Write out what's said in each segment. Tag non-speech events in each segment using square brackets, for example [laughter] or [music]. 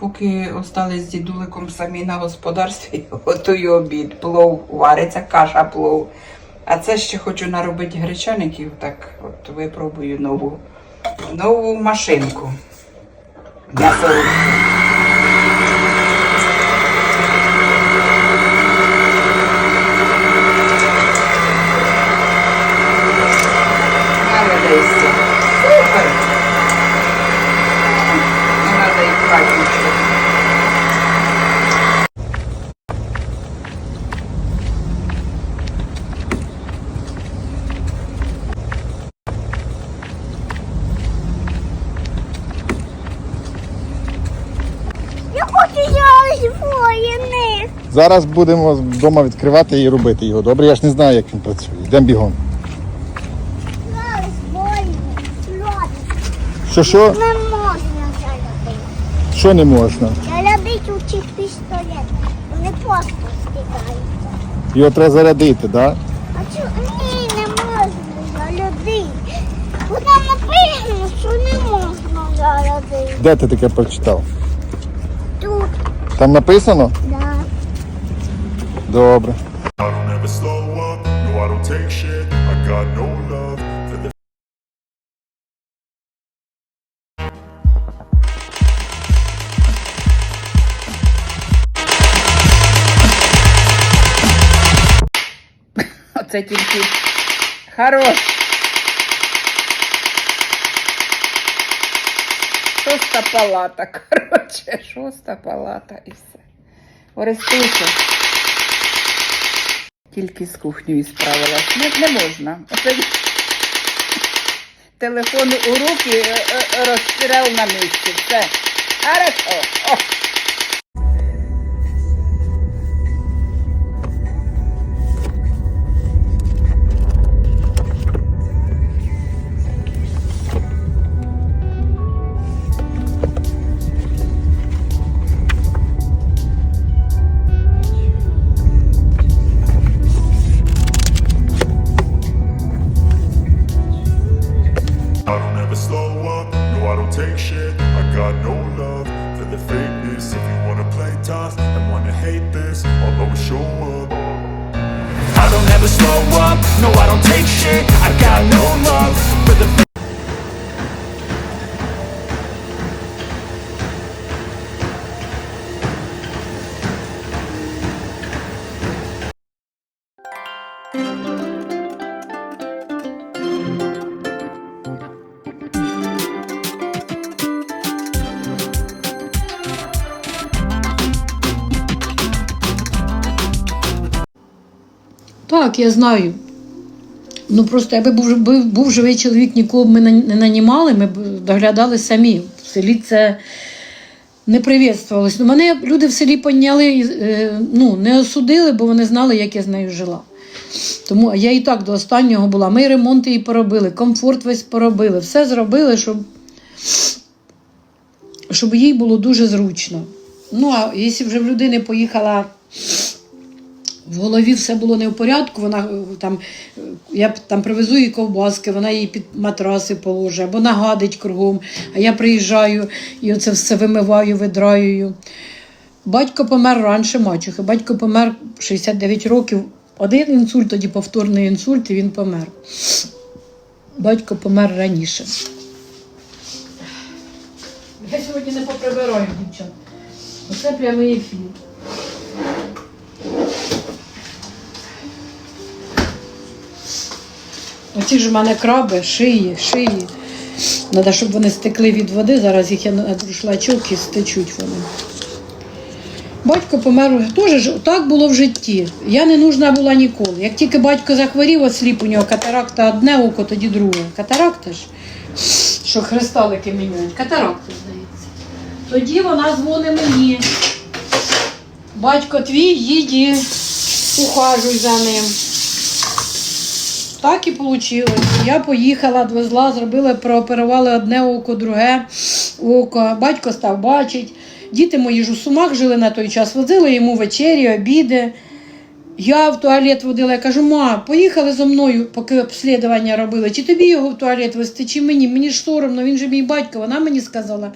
поки остались з дідуликом самі на господарстві, [laughs] готую обід, плов вариться, каша плов. А це ще хочу наробити гречаників, так от випробую нову, нову машинку. М'ясорубку. Молодець. Супер. Не треба і пхати нічого. Я хочу я воїни. Зараз будемо вдома відкривати і робити його. Добре, я ж не знаю, як він працює. Йдемо бігом. Що що? Не можна зарядити. Що не можна? Зарядити у цих пістолет. Вони просто стикаються. Його треба зарядити, так? Да? А чого? Ні, не можна зарядити. Бо там написано, що не можна зарядити. Де ти таке прочитав? Тут, Там написано? да. Добре. Оце тільки хорош. Шоста палата, [laughs] коротше, шоста палата і все. Орестуся. Тільки з кухнею справилась. Не, не можна. Оце телефон у руки е, е, розстріл на місці. Все. Хорошо. О. I Так, я знаю. Ну просто якби був, був, був живий чоловік, нікого б ми не нанімали, ми б доглядали самі. В селі це не привітствувалось. Ну, мене люди в селі поняли, е, ну, не осудили, бо вони знали, як я з нею жила. Тому я і так до останнього була. Ми ремонти її поробили, комфорт весь поробили, все зробили, щоб, щоб їй було дуже зручно. Ну, а якщо вже в людини поїхала в голові все було не в порядку. Вона е, там, е, я там привезу їй ковбаски, вона її під матраси положить, або нагадить кругом. А я приїжджаю і оце все вимиваю, видраюю. Батько помер раніше мачухи. Батько помер 69 років. Один інсульт, тоді повторний інсульт, і він помер. Батько помер раніше. Я сьогодні не поприбираю, дівчат. Оце прямий ефір. Оці ж у мене краби, шиї, шиї. Треба, щоб вони стекли від води. Зараз їх я друшлачок і стечуть вони. Батько помер теж так було в житті. Я не нужна була ніколи. Як тільки батько захворів, осліп у нього катаракта одне око, тоді друге. Катаракта ж, що хресталики міняють. Катаракта, здається. Тоді вона дзвонить мені. Батько твій, їдь, ухажуй за ним. Так і вийшло. Я поїхала, відвезла, зробили, прооперували одне око, друге око. Батько став бачить. Діти мої ж у сумах жили на той час, возили йому вечері, обіди. Я в туалет водила, я кажу, ма, поїхали зо мною, поки обслідування робили. Чи тобі його в туалет вести, чи мені? Мені ж соромно, він же мій батько, вона мені сказала.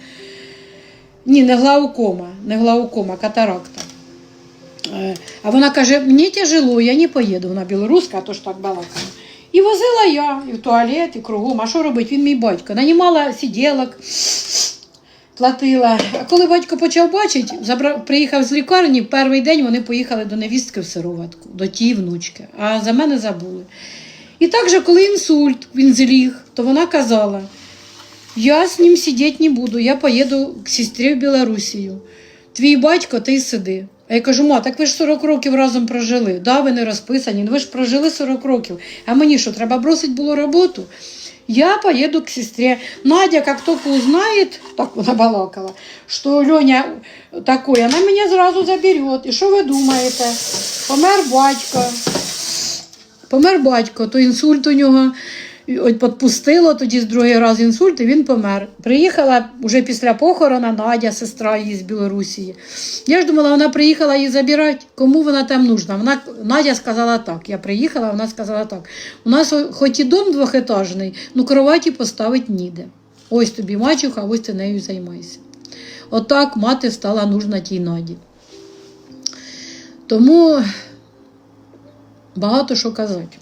Ні, не глаукома, не глаукома, катаракта. Е, А вона каже: мені тяжело, я не поїду. Вона білоруська, а то ж так балакає. І возила я і в туалет, і кругом. А що робити? Він мій батько. Нанімала сиділок, платила. А коли батько почав бачити, забрав, приїхав з лікарні, перший день вони поїхали до невістки в сироватку, до тієї внучки. А за мене забули. І так же, коли інсульт, він зліг, то вона казала: я з ним сидіти не буду, я поїду к сестрі в Білорусію. Твій батько, ти сиди. А я кажу, ма, так ви ж 40 років разом прожили. Да, ви не розписані, ну ви ж прожили 40 років. А мені що, треба бросити було роботу? Я поеду к сестре. Надя, как только узнает, так вона балакала, что Леня такой, она меня сразу заберет. І що ви думаєте? Помер батько. Помер батько, то інсульт у нього підпустило тоді з другий раз інсульт, і він помер. Приїхала вже після похорона Надя, сестра її з Білорусі. Я ж думала, вона приїхала її забирати. Кому вона там нужна? Вона, Надя сказала так. Я приїхала, вона сказала так. У нас хоч і дом двохетажний, ну кроваті поставити ніде. Ось тобі мачуха, ось ти нею займайся. Отак мати стала нужна тій Наді. Тому багато що казати.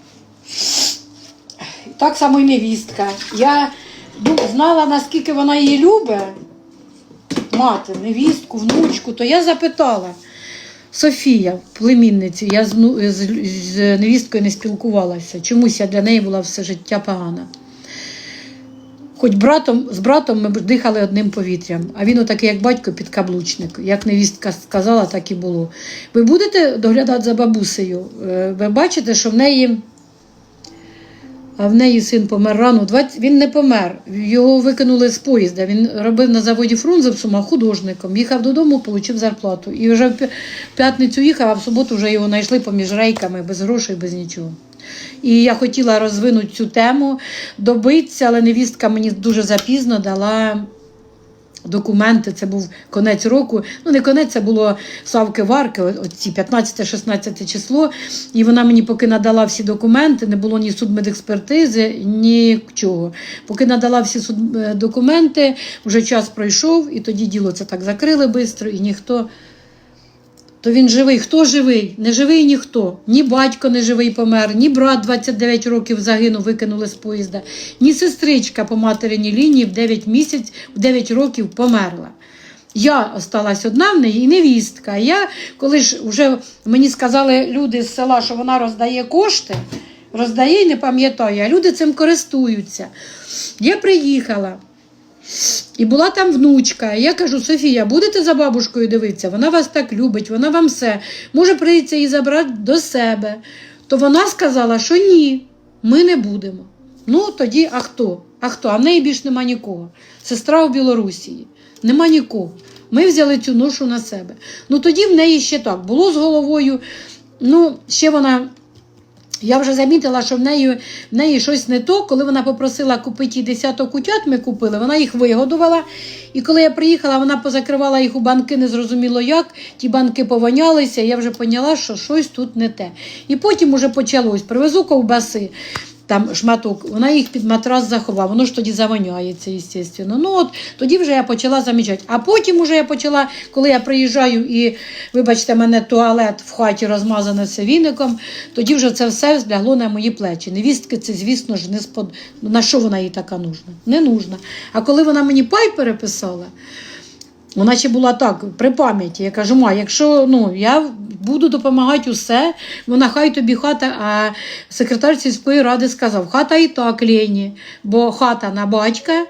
Так само і невістка. Я ду- знала, наскільки вона її любить, мати, невістку, внучку, то я запитала. Софія, племінниці, я з, ну- з, з невісткою не спілкувалася. Чомусь я для неї була все життя погана. Хоч братом, з братом ми дихали одним повітрям, а він отакий, як батько, підкаблучник. Як невістка сказала, так і було. Ви будете доглядати за бабусею? Е, Ви бачите, що в неї. А в неї син помер рано. 20... Він не помер. Його викинули з поїзда. Він робив на заводі Фрунзе в Сумах художником. Їхав додому, отримав зарплату. І вже в п'ятницю їхав, а в суботу вже його знайшли поміж рейками, без грошей, без нічого. І я хотіла розвинути цю тему, добитися, але невістка мені дуже запізно дала документи. Це був конець року. Ну, не конець, це було Савки Варки, оці 15-16 число. І вона мені поки надала всі документи, не було ні судмедекспертизи, нічого. Поки надала всі суд- е, документи, вже час пройшов, і тоді діло це так закрили швидко, і ніхто. То він живий. Хто живий? Не живий ніхто. Ні батько не живий помер, ні брат 29 років загинув, викинули з поїзда, ні сестричка по материній лінії в 9 місяць, в 9 років померла. Я осталась одна в неї і невістка. Я, коли ж вже мені сказали люди з села, що вона роздає кошти, роздає і не пам'ятаю, а люди цим користуються. Я приїхала. І була там внучка. Я кажу: Софія, будете за бабушкою дивитися? Вона вас так любить, вона вам все. Може, прийдеться її забрати до себе. То вона сказала, що ні, ми не будемо. Ну, тоді, а хто? А хто? А в неї більш нема нікого. Сестра у Білорусі. Нема нікого. Ми взяли цю ношу на себе. Ну тоді в неї ще так було з головою. Ну, ще вона я вже замітила, що в неї, в неї щось не то. Коли вона попросила купити їй десяток утят, ми купили, вона їх вигодувала. І коли я приїхала, вона позакривала їх у банки, не зрозуміло як. Ті банки повонялися, я вже поняла, що щось тут не те. І потім уже почалось. Привезу ковбаси. Там шматок, вона їх під матрас заховала, воно ж тоді завоняється, звісно. Ну от тоді вже я почала замічати. А потім уже я почала, коли я приїжджаю і, вибачте, мене туалет в хаті розмазане все віником, тоді вже це все злягло на мої плечі. Невістки це, звісно ж, не спод... На що вона їй така нужна? Не нужна. А коли вона мені пай переписала, вона ще була так при пам'яті. Я кажу, ма, якщо ну, я буду допомагати усе, вона хай тобі хата, а секретар сільської ради сказав, хата і так Лені, бо хата на батька,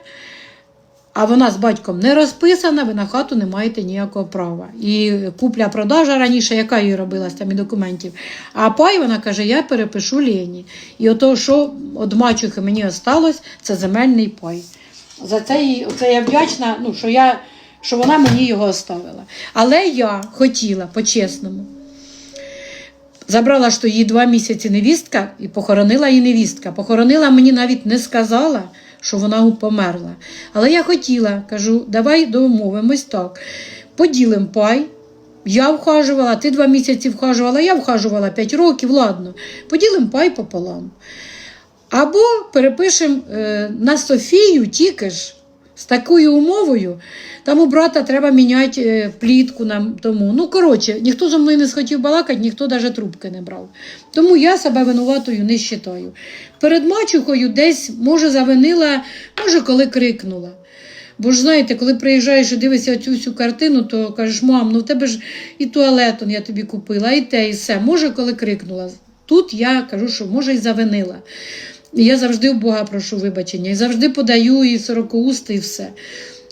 а вона з батьком не розписана, ви на хату не маєте ніякого права. І купля-продажа раніше, яка їй робилась там і документів. А пай вона каже, я перепишу Лені. І ото, що від мачухи мені осталось, це земельний пай. За це, це я вдячна, ну, що, я, що вона мені його оставила. Але я хотіла по-чесному. Забрала ж то її два місяці невістка і похоронила її невістка. Похоронила мені навіть не сказала, що вона померла. Але я хотіла, кажу, давай домовимось так. Поділимо пай. Я вхажувала, ти два місяці вхажувала, я вхажувала п'ять років, ладно. Поділимо пай пополам. Або перепишемо е, на Софію тільки ж з такою умовою. Там у брата треба міняти е, плітку нам тому. Ну, коротше, ніхто зі мною не схотів балакати, ніхто навіть трубки не брав. Тому я себе винуватою не вважаю. Перед мачухою десь, може, завинила, може, коли крикнула. Бо ж знаєте, коли приїжджаєш і дивишся цю всю картину, то кажеш, мам, ну в тебе ж і туалет я тобі купила, і те, і все. Може, коли крикнула. Тут я кажу, що може і завинила. І я завжди у Бога прошу вибачення, і завжди подаю і сорокоусти, і все.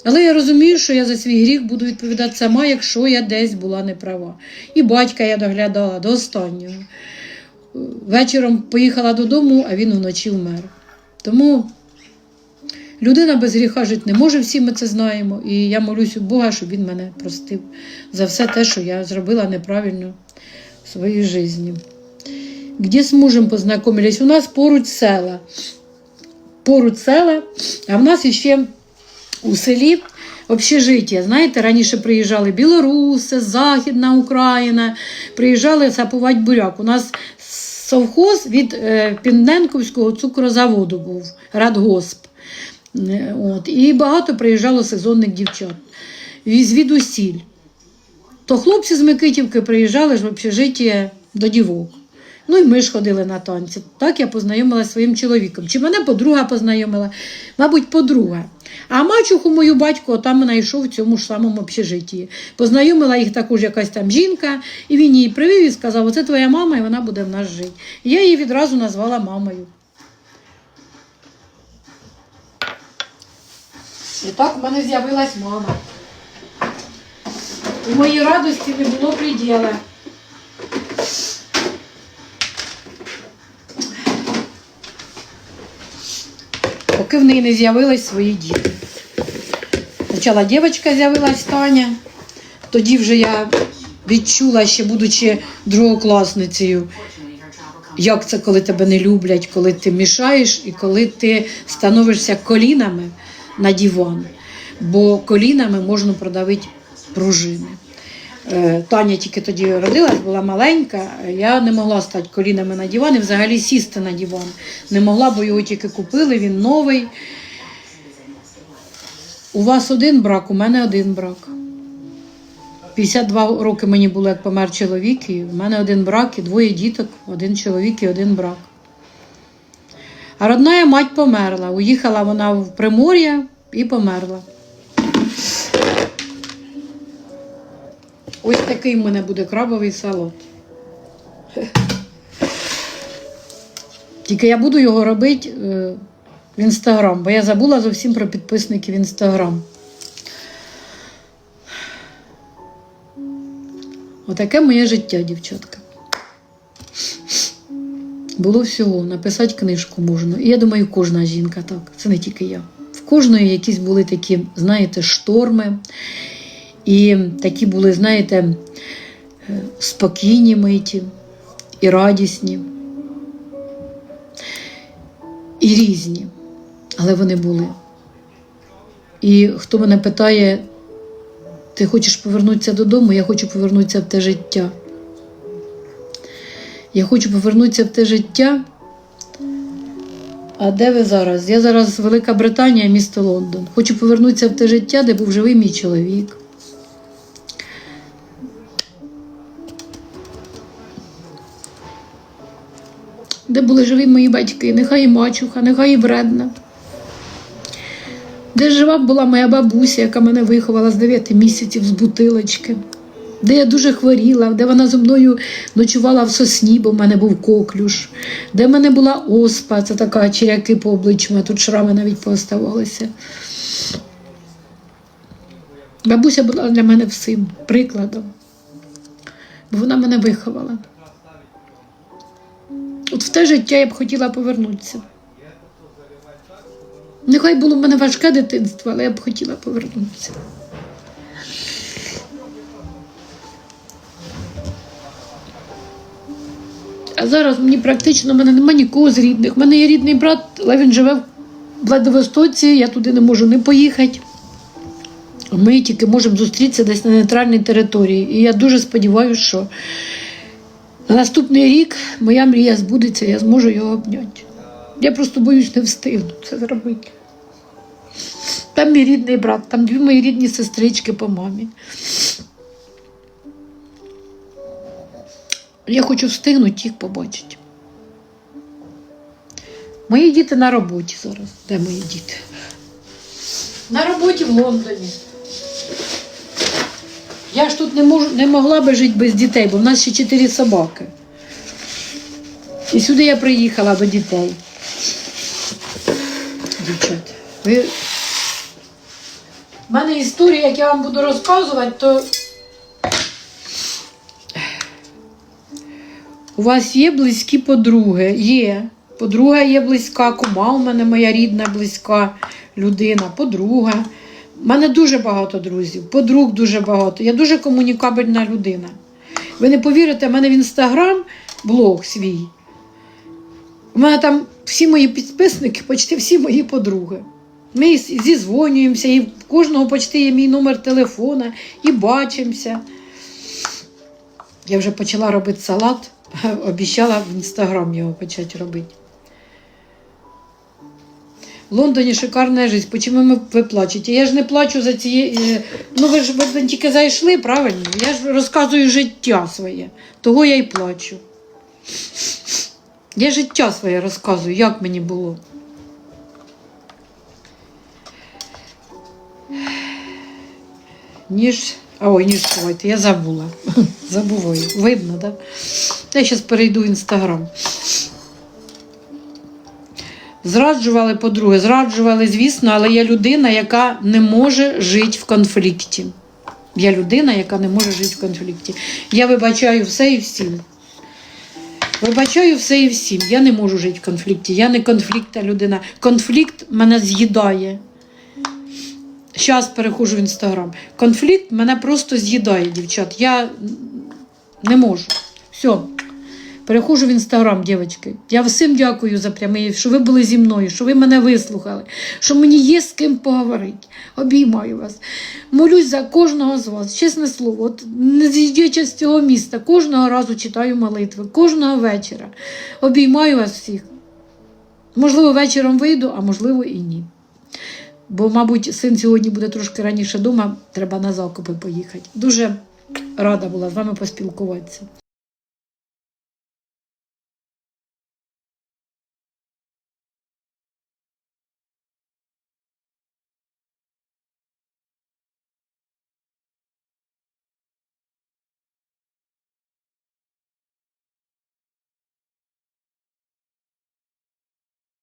Але я розумію, що я за свій гріх буду відповідати сама, якщо я десь була неправа. І батька я доглядала до останнього. Вечором поїхала додому, а він вночі вмер. Тому людина без гріха жити не може, всі ми це знаємо. І я молюсь у Бога, щоб він мене простив за все те, що я зробила неправильно в своїй житті. Где з мужем познайомились? У нас поруч села. Поруч села, а в нас ще у селі общежиття. Знаєте, раніше приїжджали білоруси, Західна Україна, приїжджали сапувати буряк. У нас совхоз від е, Півненковського цукрозаводу був, радгосп. От. І багато приїжджало сезонних дівчат. Звідусіль. То хлопці з Микитівки приїжджали ж в общежиття до дівок. Ну і ми ж ходили на танці. Так я познайомилася зі своїм чоловіком. Чи мене подруга познайомила? Мабуть, подруга. А мачуху мою батько там знайшов в цьому ж самому общежитті. Познайомила їх також якась там жінка, і він її привів і сказав: оце твоя мама, і вона буде в нас жити. І я її відразу назвала мамою. І так в мене з'явилась мама. У моїй радості не було приділа. Поки в неї не з'явились свої діти. Спочатку дівчинка з'явилась Таня, тоді вже я відчула, ще будучи другокласницею, як це, коли тебе не люблять, коли ти мішаєш і коли ти становишся колінами на диван, бо колінами можна продавити пружини. Е, Таня тільки тоді родилась, була маленька. Я не могла стати колінами на диван і взагалі сісти на диван. Не могла, бо його тільки купили, він новий. У вас один брак, у мене один брак. 52 роки мені було, як помер чоловік, і в мене один брак, і двоє діток, один чоловік і один брак. А родна мать померла. Уїхала вона в Примор'я і померла. Ось такий в мене буде крабовий салат. Тільки я буду його робити е, в інстаграм, бо я забула зовсім про підписників в інстаграм. Отаке моє життя, дівчатка. Було всього, написати книжку можна. І я думаю, кожна жінка так. Це не тільки я. В кожної якісь були такі, знаєте, шторми. І такі були, знаєте, е, спокійні миті і радісні, і різні, але вони були. І хто мене питає, ти хочеш повернутися додому, я хочу повернутися в те життя. Я хочу повернутися в те життя. А де ви зараз? Я зараз Велика Британія, місто Лондон. Хочу повернутися в те життя, де був живий мій чоловік. Де були живі мої батьки, нехай і мачуха, нехай і вредна. Де жива була моя бабуся, яка мене виховала з 9 місяців з бутилочки, де я дуже хворіла, де вона зі мною ночувала в сосні, бо в мене був коклюш, де в мене була оспа, це така черяки по обличчю, тут шрами навіть пооставалися. Бабуся була для мене всім прикладом, бо вона мене виховала. От в те життя я б хотіла повернутися. Нехай було в мене важке дитинство, але я б хотіла повернутися. А зараз мені практично в мене немає нікого з рідних. У мене є рідний брат, але він живе в Владивостоці, я туди не можу не поїхати. Ми тільки можемо зустрітися десь на нейтральній території. І я дуже сподіваюся, що наступний рік моя мрія збудеться, я зможу його обняти. Я просто боюсь не встигну це зробити. Там мій рідний брат, там дві мої рідні сестрички по мамі. Я хочу встигнути їх побачити. Мої діти на роботі зараз. Де мої діти? На роботі в Лондоні. Я ж тут не, можу, не могла би жити без дітей, бо в нас ще чотири собаки. І сюди я приїхала до дітей. Дівчат, ви... У мене історія, як я вам буду розказувати, то у вас є близькі подруги? Є. Подруга є близька, кума у мене моя рідна, близька людина, подруга. У мене дуже багато друзів, подруг дуже багато. Я дуже комунікабельна людина. Ви не повірите, в мене в інстаграм блог свій. У мене там всі мої підписники, почти всі мої подруги. Ми зізвонюємося, і в кожного почти є мій номер телефона, і бачимося. Я вже почала робити салат, [laughs] обіцяла в інстаграм його почати робити. В Лондоні шикарна життя. Почому ми- ви плачете? Я ж не плачу за ці. е, Ну ви ж ви тільки зайшли, правильно? Я ж розказую життя своє. Того я й плачу. Я життя своє розказую, як мені було. Ніж. Ой, ніж ховайте, я забула. [laughs] Забуваю. Видно, так? Да? Я зараз перейду в інстаграм. Зраджували подруги, зраджували, звісно, але я людина, яка не може жити в конфлікті. Я людина, яка не може жити в конфлікті. Я вибачаю все і всім. Вибачаю все і всім. Я не можу жити в конфлікті. Я не конфліктна людина. Конфлікт мене з'їдає. Зараз перехожу в інстаграм. Конфлікт мене просто з'їдає, дівчат. Я не можу. Все. Перехожу в інстаграм, дівчатки. Я всім дякую за прямий, що ви були зі мною, що ви мене вислухали, що мені є з ким поговорити. Обіймаю вас. Молюсь за кожного з вас. Чесне слово, от не з'їздячи з цього міста, кожного разу читаю молитви, кожного вечора. Обіймаю вас всіх. Можливо, вечором вийду, а можливо і ні. Бо, мабуть, син сьогодні буде трошки раніше вдома, треба на закупи поїхати. Дуже рада була з вами поспілкуватися.